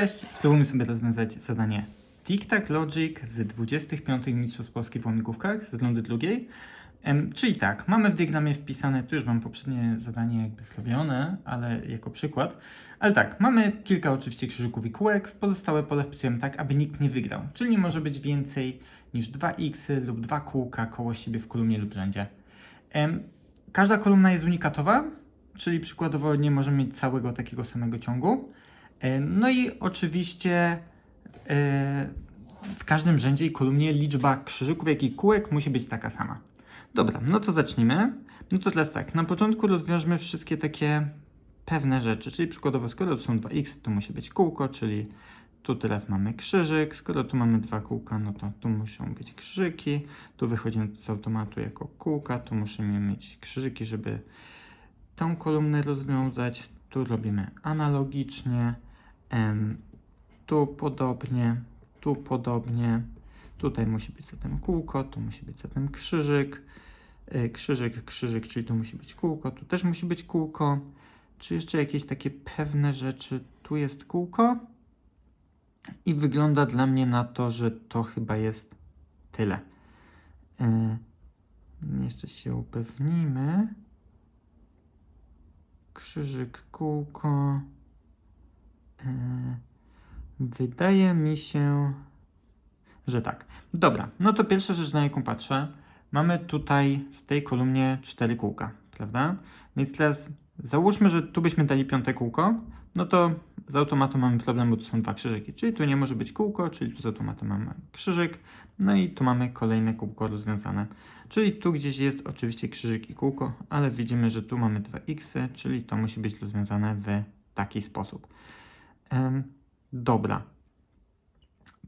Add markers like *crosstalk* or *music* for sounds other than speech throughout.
Cześć, spróbujmy sobie rozwiązać zadanie Tic-Tac Logic z 25 Mistrzostw Polski w łamigłówkach z rundy drugiej. Czyli tak, mamy w diagramie wpisane, tu już mam poprzednie zadanie jakby zrobione, ale jako przykład. Ale tak, mamy kilka oczywiście krzyżyków i kółek, w pozostałe pole wpisujemy tak, aby nikt nie wygrał. Czyli nie może być więcej niż 2 x lub 2 kółka koło siebie w kolumnie lub rzędzie. Każda kolumna jest unikatowa, czyli przykładowo nie możemy mieć całego takiego samego ciągu. E, No i oczywiście e, w każdym rzędzie i kolumnie liczba krzyżyków, jak i kółek musi być taka sama. Dobra, no to zacznijmy. No to teraz tak, na początku rozwiążmy wszystkie takie pewne rzeczy, czyli przykładowo skoro to są 2x, to musi być kółko, czyli tu teraz mamy krzyżyk, skoro tu mamy dwa kółka, no to tu muszą być krzyżyki, tu wychodzimy z automatu jako kółka, tu musimy mieć krzyżyki, żeby tą kolumnę rozwiązać. Tu robimy analogicznie, em, tu podobnie, tu podobnie. Tutaj musi być zatem kółko, tu musi być zatem krzyżyk, e, krzyżyk, krzyżyk, czyli tu musi być kółko, tu też musi być kółko. Czy jeszcze jakieś takie pewne rzeczy? Tu jest kółko i wygląda dla mnie na to, że to chyba jest tyle. E, jeszcze się upewnimy krzyżyk, kółko. E, wydaje mi się, że tak. Dobra, no to pierwsza rzecz, na jaką patrzę. Mamy tutaj w tej kolumnie cztery kółka, prawda? Więc teraz załóżmy, że tu byśmy dali piąte kółko, no to z automatu mamy problem, bo tu są dwa krzyżyki. Czyli tu nie może być kółko, czyli tu z automatu mamy krzyżyk, no i tu mamy kolejne kółko rozwiązane. Czyli tu gdzieś jest oczywiście krzyżyk i kółko, ale widzimy, że tu mamy 2x, czyli to musi być rozwiązane w taki sposób. Dobra.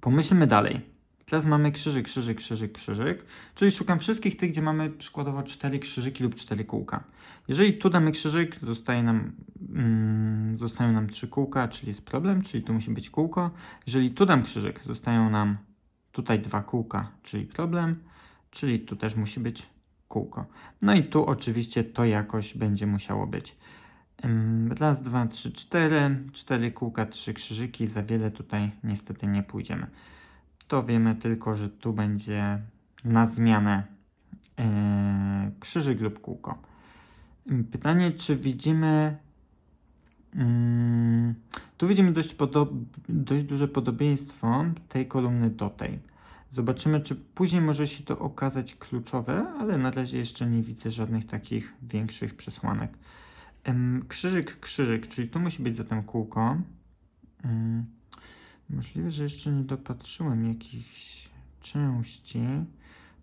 Pomyślmy dalej. Teraz mamy krzyżyk, krzyżyk, krzyżyk, krzyżyk, czyli szukam wszystkich tych, gdzie mamy przykładowo 4 krzyżyki lub 4 kółka. Jeżeli tu damy krzyżyk, zostaje nam, mm, zostają nam 3 kółka, czyli jest problem, czyli tu musi być kółko. Jeżeli tu dam krzyżyk, zostają nam tutaj dwa kółka, czyli problem, czyli tu też musi być kółko. No i tu oczywiście to jakoś będzie musiało być. Raz, dwa, trzy, cztery. Cztery kółka, trzy krzyżyki. Za wiele tutaj niestety nie pójdziemy. To wiemy tylko, że tu będzie na zmianę yy, krzyżyk lub kółko. Pytanie, czy widzimy. Ym, tu widzimy dość, dość duże podobieństwo tej kolumny do tej. Zobaczymy, czy później może się to okazać kluczowe, ale na razie jeszcze nie widzę żadnych takich większych przesłanek. Krzyżyk, krzyżyk, czyli tu musi być zatem kółko. Mm, możliwe, że jeszcze nie dopatrzyłem jakichś części.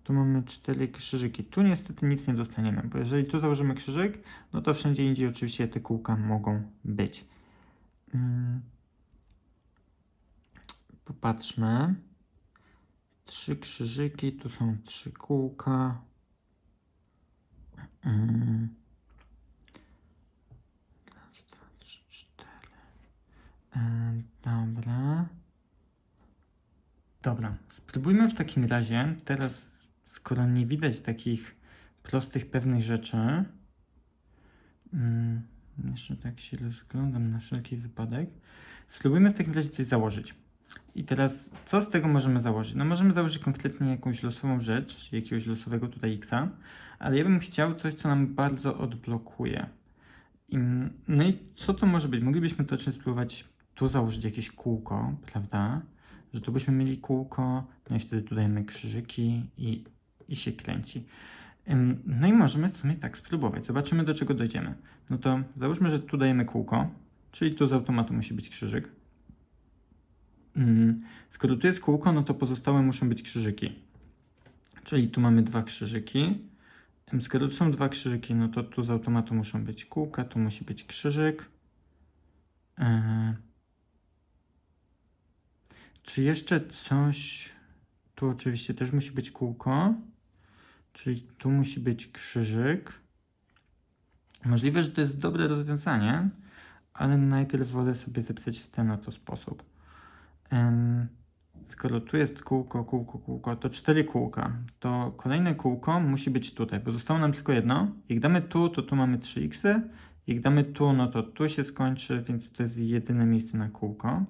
Tu mamy cztery krzyżyki. Tu niestety nic nie dostaniemy, bo jeżeli tu założymy krzyżyk, no to wszędzie indziej oczywiście te kółka mogą być. Mm. Popatrzmy. Trzy krzyżyki, tu są trzy kółka. Mm. Raz, dwa, trzy, cztery. E, dobra. Dobra, spróbujmy w takim razie teraz, skoro nie widać takich prostych, pewnych rzeczy, mm, jeszcze tak się rozglądam na wszelki wypadek, spróbujmy w takim razie coś założyć. I teraz, co z tego możemy założyć? No możemy założyć konkretnie jakąś losową rzecz, jakiegoś losowego tutaj xa, ale ja bym chciał coś, co nam bardzo odblokuje. I, no i co to może być? Moglibyśmy tocznie spróbować tu założyć jakieś kółko, prawda? Że tu byśmy mieli kółko, no i wtedy tu dajemy krzyżyki i, i się kręci. No i możemy w sumie tak spróbować. Zobaczymy, do czego dojdziemy. No to załóżmy, że tu dajemy kółko, czyli tu z automatu musi być krzyżyk. Mm, Skoro tu jest kółko, no to pozostałe muszą być krzyżyki. Czyli tu mamy dwa krzyżyki. Skoro tu są dwa krzyżyki, no to tu z automatu muszą być kółka, tu musi być krzyżyk. Eee, czy jeszcze coś? Tu oczywiście też musi być kółko. Czyli tu musi być krzyżyk. Możliwe, że to jest dobre rozwiązanie, ale najpierw wolę sobie zapisać w ten oto sposób. Em, skoro tu jest kółko, kółko, kółko, to cztery kółka, to kolejne kółko musi być tutaj, bo zostało nam tylko jedno. Jak damy tu, to tu mamy 3x. Jak damy tu, no to tu się skończy, więc to jest jedyne miejsce na kółko.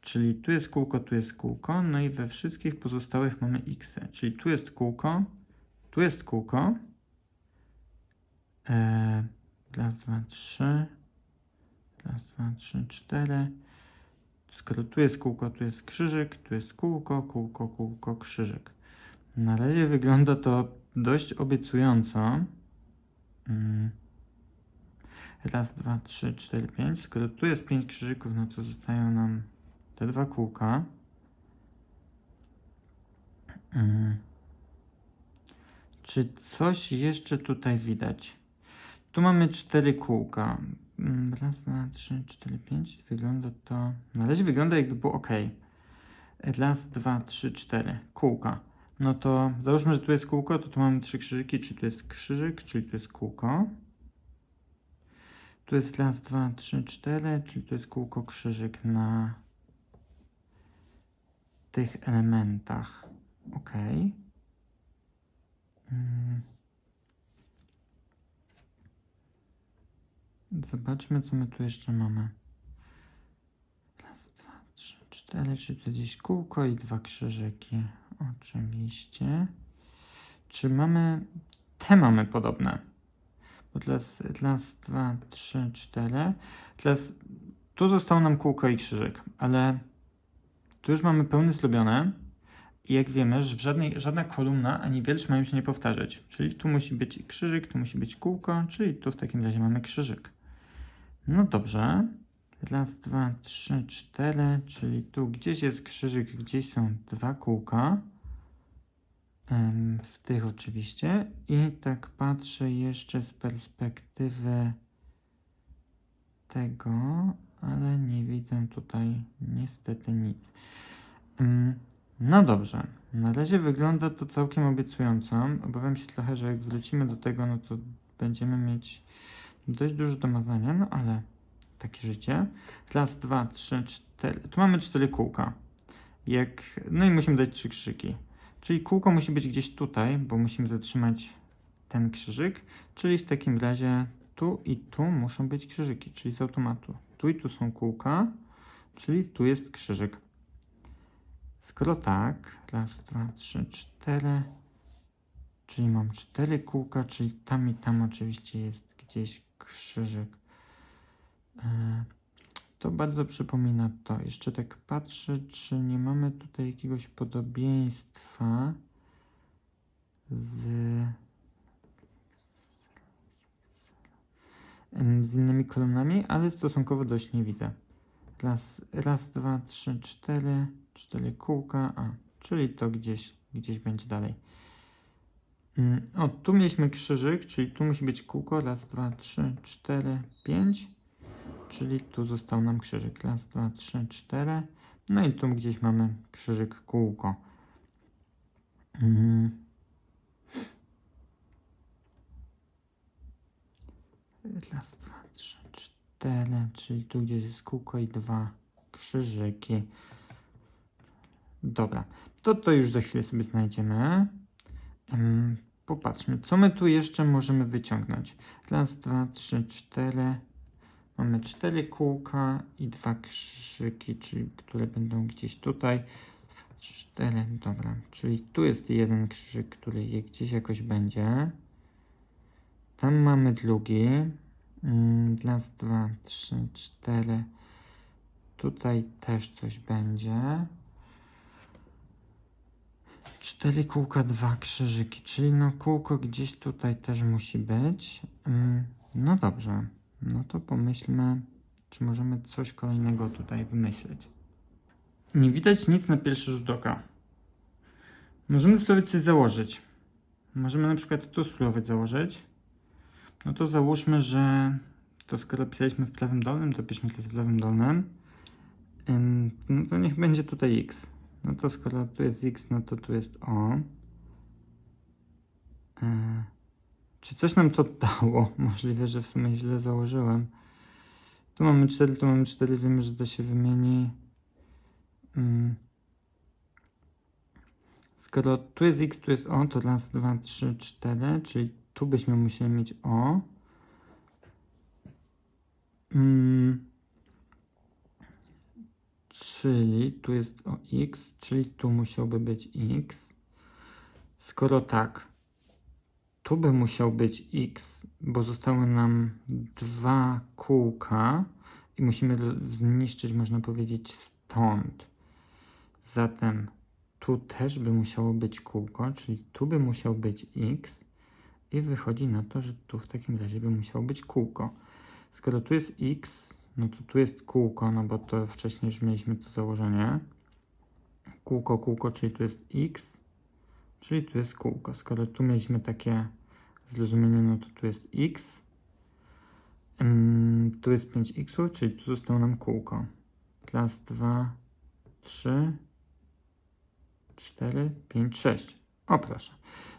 Czyli tu jest kółko, tu jest kółko, no i we wszystkich pozostałych mamy x. Czyli tu jest kółko, tu jest kółko. Eee, raz, dwa, trzy. Raz, dwa, trzy, cztery. Skoro tu jest kółko, tu jest krzyżyk, tu jest kółko, kółko, kółko, krzyżyk. Na razie wygląda to dość obiecująco. Mm. Raz, dwa, trzy, cztery, pięć. Skoro tu jest pięć krzyżyków, no to zostają nam te dwa kółka. Mm. Czy coś jeszcze tutaj widać? Tu mamy cztery kółka. Mm, Raz, dwa, trzy, cztery, pięć. Wygląda to. Na razie wygląda jakby było ok. Raz, dwa, trzy, cztery. Kółka. No to załóżmy, że tu jest kółko, to tu mamy trzy krzyżyki. Czy tu jest krzyżyk, czyli tu jest kółko. Tu jest raz, dwa, trzy, cztery, czyli tu jest kółko, krzyżyk na tych elementach. Ok. Mm. Zobaczmy, co my tu jeszcze mamy. Raz, dwa, trzy, cztery, czyli tu gdzieś kółko i dwa krzyżyki. Oczywiście. Czy mamy... Te mamy podobne. Bo teraz raz, dwa, trzy, cztery. Teraz tu zostało nam kółko i krzyżyk, ale tu już mamy pełny zrobione. I jak wiemy, że w żadnej, żadna kolumna ani wiersz mają się nie powtarzać. Czyli tu musi być krzyżyk, tu musi być kółko, czyli tu w takim razie mamy krzyżyk. No dobrze. Raz, dwa, trzy, cztery, czyli tu gdzieś jest krzyżyk, gdzieś są dwa kółka. W tych oczywiście. I tak patrzę jeszcze z perspektywy tego, ale nie widzę tutaj niestety nic. Mm, No dobrze, na razie wygląda to całkiem obiecująco. Obawiam się trochę, że jak wrócimy do tego, no to będziemy mieć dość dużo do mazania, no ale takie życie. Raz, dwa, trzy, cztery. Tu mamy cztery kółka. Jak... No i musimy dać trzy krzyżyki. Czyli kółko musi być gdzieś tutaj, bo musimy zatrzymać ten krzyżyk. Czyli w takim razie tu i tu muszą być krzyżyki, czyli z automatu. Tu i tu są kółka, czyli tu jest krzyżyk. Skoro tak, raz, dwa, trzy, cztery, czyli mam cztery kółka, czyli tam i tam oczywiście jest gdzieś krzyżyk. E, To bardzo przypomina to. Jeszcze tak patrzę, czy nie mamy tutaj jakiegoś podobieństwa z, z innymi kolumnami, ale stosunkowo dość nie widzę. Raz, raz, dwa, trzy, cztery, cztery kółka, a, czyli to gdzieś, gdzieś będzie dalej. Mm, O, tu mieliśmy krzyżyk, czyli tu musi być kółko. Raz, dwa, trzy, cztery, pięć. Czyli tu został nam krzyżyk. Raz, dwa, trzy, cztery. No i tu gdzieś mamy krzyżyk, kółko. Mm. Raz, dwa, trzy, cztery. Czyli tu gdzieś jest kółko i dwa krzyżyki. Dobra, to to już za chwilę sobie znajdziemy. Em, Popatrzmy, co my tu jeszcze możemy wyciągnąć. Raz, dwa, trzy, cztery. Mamy cztery kółka i dwa krzyki, czyli które będą gdzieś tutaj. Cztery, dobra. Czyli tu jest jeden krzyk, który gdzieś jakoś będzie. Tam mamy drugi. Mm, Raz, dwa, trzy, cztery. Tutaj też coś będzie. Cztery kółka, dwa krzyżyki, czyli no kółko gdzieś tutaj też musi być. Mm, No dobrze, no to pomyślmy, czy możemy coś kolejnego tutaj wymyślić. Nie widać nic na pierwszy rzut oka. Możemy sobie coś założyć. Możemy na przykład tu spróbować założyć. No to załóżmy, że to skoro pisaliśmy w prawym dolnym, to piszmy to w lewym dolnym. Ym, No to niech będzie tutaj x. No to skoro tu jest x, no to tu jest o. E, czy coś nam to dało? *laughs* Możliwe, że w sumie źle założyłem. Tu mamy 4, tu mamy 4, wiemy, że to się wymieni. Skoro tu jest x, tu jest o, to raz, dwa, trzy, cztery, czyli tu byśmy musieli mieć o. Mm. Czyli tu jest o x, czyli tu musiałby być x. Skoro tak, tu by musiał być x, bo zostały nam dwa kółka i musimy zniszczyć, można powiedzieć, stąd. Zatem tu też by musiało być kółko, czyli tu by musiał być x i wychodzi na to, że tu w takim razie by musiało być kółko. Skoro tu jest x, no to tu jest kółko, no bo to wcześniej już mieliśmy to założenie. Kółko, kółko, czyli tu jest x, czyli tu jest kółko. Skoro tu mieliśmy takie zrozumienie, no to tu jest x. Ym, tu jest 5x, czyli tu zostało nam kółko. Raz, dwa, trzy, cztery, pięć, sześć. O proszę.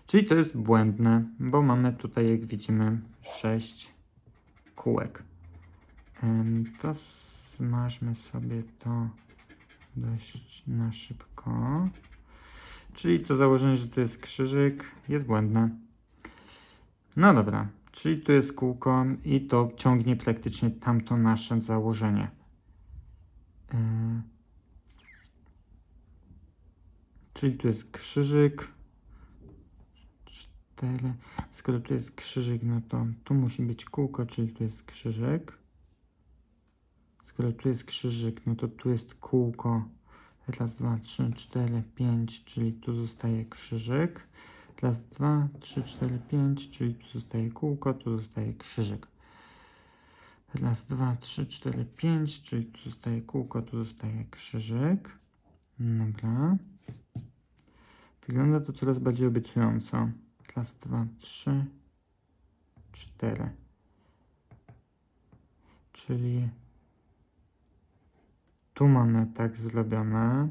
Czyli to jest błędne, bo mamy tutaj, jak widzimy, sześć kółek. Ym, To smażmy sobie to dość na szybko. Czyli to założenie, że tu jest krzyżyk, jest błędne. No dobra, czyli tu jest kółko i to ciągnie praktycznie tamto nasze założenie. Czyli tu jest krzyżyk. Skoro tu jest krzyżyk, no to tu musi być kółko, czyli tu jest krzyżyk. Skoro tu jest krzyżyk, no to tu jest kółko. Raz, dwa, trzy, cztery, pięć, czyli tu zostaje krzyżyk. Raz, dwa, trzy, cztery, pięć, czyli tu zostaje kółko, tu zostaje krzyżyk. Raz, dwa, trzy, cztery, pięć, czyli tu zostaje kółko, tu zostaje krzyżyk. Dobra. Wygląda to coraz bardziej obiecująco. Raz, dwa, trzy, cztery. Czyli tu mamy tak zrobione.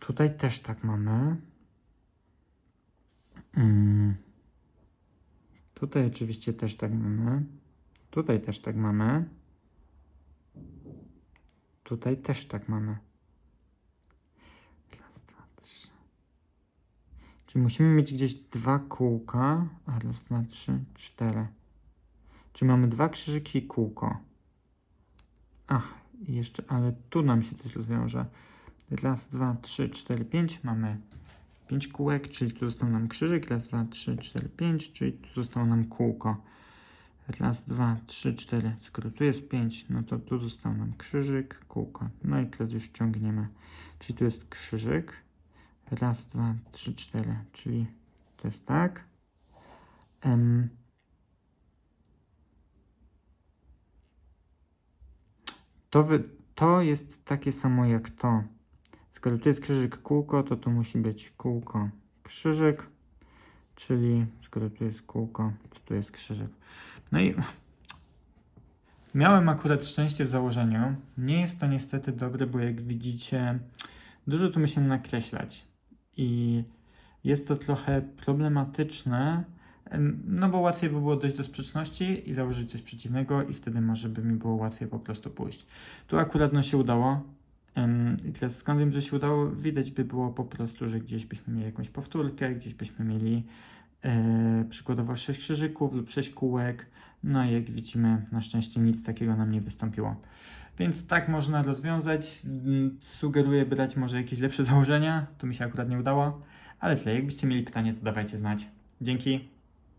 Tutaj też tak mamy. Mm. Tutaj oczywiście też tak mamy. Tutaj też tak mamy. Tutaj też tak mamy. Raz, dwa, trzy. Czyli musimy mieć gdzieś dwa kółka. A raz, dwa, trzy, cztery. Czyli mamy dwa krzyżyki i kółko. Ach, jeszcze, ale tu nam się coś rozwiąże. Raz, dwa, trzy, cztery, pięć. Mamy pięć kółek, czyli tu został nam krzyżyk. Raz, dwa, trzy, cztery, pięć, czyli tu zostało nam kółko. Raz, dwa, trzy, cztery. Skoro tu jest pięć, no to tu został nam krzyżyk, kółko. No i teraz już ciągniemy. Czyli tu jest krzyżyk. Raz, dwa, trzy, cztery, czyli to jest tak. To, wy, to jest takie samo jak to. Skoro tu jest krzyżyk kółko, to tu musi być kółko krzyżyk, czyli skoro tu jest kółko, to tu jest krzyżyk. No i miałem akurat szczęście w założeniu. Nie jest to niestety dobre, bo jak widzicie, dużo tu musimy nakreślać. I jest to trochę problematyczne, em, no bo łatwiej by było dojść do sprzeczności i założyć coś przeciwnego i wtedy może by mi było łatwiej po prostu pójść. Tu akurat no się udało. I teraz skąd wiem, że się udało? Widać by było po prostu, że gdzieś byśmy mieli jakąś powtórkę, gdzieś byśmy mieli e, przykładowo 6 krzyżyków lub 6 kółek. No i jak widzimy, na szczęście nic takiego nam nie wystąpiło. Więc tak można rozwiązać. Mm, Sugeruję brać może jakieś lepsze założenia. To mi się akurat nie udało. Ale tyle, jakbyście mieli pytanie, to dawajcie znać. Dzięki.